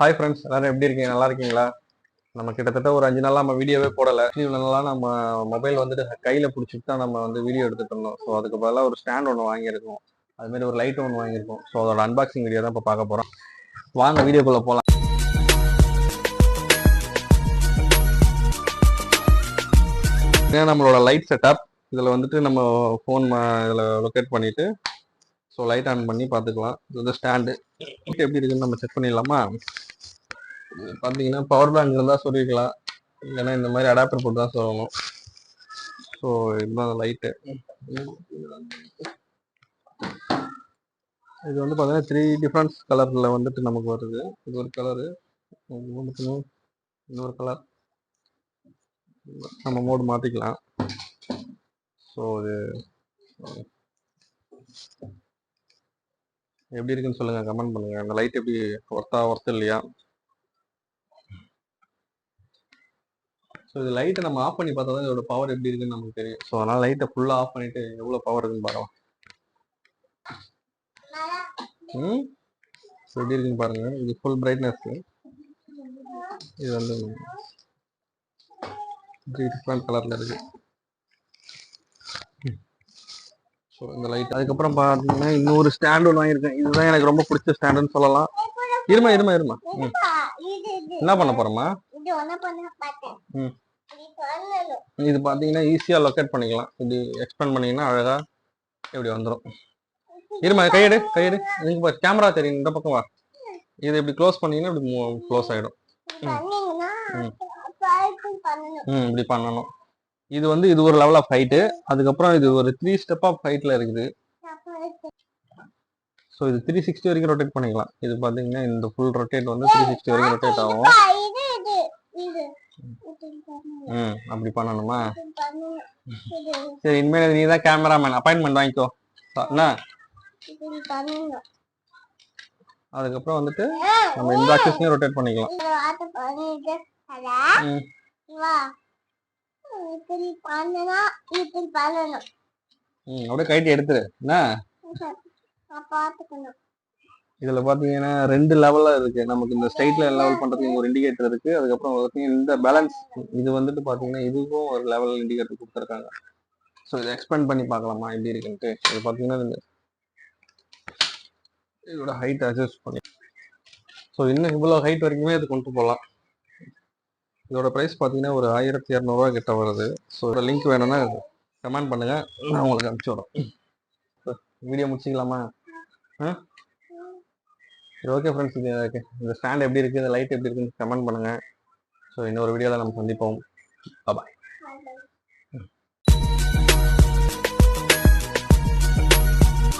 Hi friends எல்லாரும் எப்படி இருக்கீங்க? நல்லா இருக்கீங்களா? நம்ம கிட்டத்தட்ட ஒரு அஞ்சு நாளா நம்ம வீடியோவே போடல. நாளா நம்ம மொபைல் வந்துட்டு கையில பிடிச்சிட்டு தான் நம்ம வந்து வீடியோ எடுத்துட்டு இருந்தோம். ஸோ அதுக்கு பதிலாக ஒரு ஸ்டாண்ட் ஒன்று வாங்கியிருக்கோம். அதுமாரி ஒரு லைட் ஒன்று வாங்கியிருக்கோம். ஸோ அதோட அன்பாக்சிங் வீடியோ தான் இப்போ பார்க்க போறோம். வாங்க வீடியோக்குள்ள போகலாம் ஏன்னா நம்மளோட லைட் செட்டப் இதில் வந்துட்டு நம்ம ஃபோன் இதில் லொக்கேட் பண்ணிட்டு ஸோ லைட் ஆன் பண்ணி பார்த்துக்கலாம். இது வந்து ஸ்டாண்டு எப்படி இருக்குன்னு நம்ம செக் பண்ணிடலாமா? பார்த்தீங்கன்னா பவர் பேங்க் இருந்தால் சொல்லிக்கலாம் இல்லைன்னா இந்த மாதிரி அடாப்டர் போட்டு தான் சொல்லணும். ஸோ இதுதான் லைட்டு இது வந்து பார்த்தீங்கன்னா த்ரீ டிஃப்ரெண்ட்ஸ் கலரில் வந்துட்டு நமக்கு வருது. இது ஒரு கலரு இன்னொரு கலர் நம்ம மோடு மாற்றிக்கலாம் ஸோ இது எப்படி இருக்குன்னு சொல்லுங்க. கமெண்ட் பண்ணுங்க. அந்த லைட் எப்படி ஒர்த்தா ஒர்த்து இல்லையா? ஸோ இது லைட்டை நம்ம ஆஃப் பண்ணி பார்த்தா தான் இதோட பவர் எப்படி இருக்குன்னு நமக்கு தெரியும். ஸோ அதனால லைட்டை ஃபுல்லாக ஆஃப் பண்ணிட்டு எவ்வளோ பவர் இருக்குன்னு பார்க்கலாம் ம்? எப்படி இருக்குன்னு பாருங்க. இது ஃபுல் பிரைட்னஸ் இது வந்து டிஃப்ரெண்ட் கலரில் இருக்கு. ஸோ இந்த லைட் அதுக்கப்புறம் பார்த்தீங்கன்னா இன்னொரு ஸ்டாண்ட் ஒன்று வாங்கியிருக்கேன். இதுதான் எனக்கு ரொம்ப பிடிச்ச ஸ்டாண்டுன்னு சொல்லலாம். இருமா இருமா இருமா. என்ன பண்ண போறோமா ம். இது பார்த்தீங்கன்னா ஈஸியாக லொக்கேட் பண்ணிக்கலாம். இப்படி எக்ஸ்பேண்ட் பண்ணீங்கன்னா அழகா இப்படி வந்துடும் இருமா கையெடு கையெடு. இங்க பாரு கேமரா தெரியும். இந்த பக்கம் வா. இது இப்படி க்ளோஸ் பண்ணீங்கன்னா இப்படி க்ளோஸ் ஆகிடும் ம். இப்படி பண்ணணும். இது வந்து இது ஒரு லெவல் ஆஃப் ஹைட்டு அதுக்கப்புறம் இது ஒரு த்ரீ ஸ்டெப் ஆஃப் ஹைட்டில் இருக்குது. ஸோ இது த்ரீ சிக்ஸ்டி வரைக்கும் ரொட்டேட் பண்ணிக்கலாம். இது பார்த்தீங்கன்னா இந்த ஃபுல் ரொட்டேட் வந்து த்ரீ சிக்ஸ்டி வரைக்கும் ரொட்டேட் ஆகும் அப்பா, இது இது இது இது பண்ணணும் ம் அப்படி பண்ணணுமா? சரி இனிமேல் நீ தான் கேமராமேன் அப்பாயின்மெண்ட் வாங்கிக்கோ என்ன? அதுக்கப்புறம் வந்துட்டு நம்ம இந்த ஆக்சஸ்லையும் ரொட்டேட் பண்ணிக்கலாம் ம். அப்படியே கைட்டி எடுத்துரு. என்ன? இதுல பாத்தீங்கன்னா ரெண்டு லெவல்ல இருக்கு. நமக்கு இந்த ஸ்ட்ரைட்ல லெவல் பண்றதுக்கு ஒரு இண்டிகேட்டர் இருக்கு. அதுக்கப்புறம் பாத்தீங்கன்னா இந்த பேலன்ஸ் இது வந்துட்டு பாத்தீங்கன்னா இதுக்கும் ஒரு லெவல் இண்டிகேட்டர் கொடுத்துருக்காங்க. ஸோ இதை எக்ஸ்பேண்ட் பண்ணி பார்க்கலாமா? எப்படி இருக்குன்ட்டு. இது பார்த்தீங்கன்னா இந்த இதோட ஹைட் அட்ஜஸ்ட் பண்ணி. ஸோ இன்னும் இவ்வளோ ஹைட் வரைக்குமே இது கொண்டு போகலாம். இதோட ப்ரைஸ் பார்த்தீங்கன்னா ஒரு ஆயிரத்தி இரநூறுவா கிட்ட வருது. ஸோ இதோட லிங்க் வேணும்னா கமெண்ட் பண்ணுங்கள் நான் உங்களுக்கு அனுப்பிச்சி விட்றேன். வீடியோ முடிச்சிக்கலாமா? ஆ? சரி ஓகே ஃப்ரெண்ட்ஸ் இது இந்த ஸ்டாண்ட் எப்படி இருக்குது இந்த லைட் எப்படி இருக்குன்னு கமெண்ட் பண்ணுங்கள் ஸோ இன்னொரு வீடியோவில் நம்ம சந்திப்போம். பாய்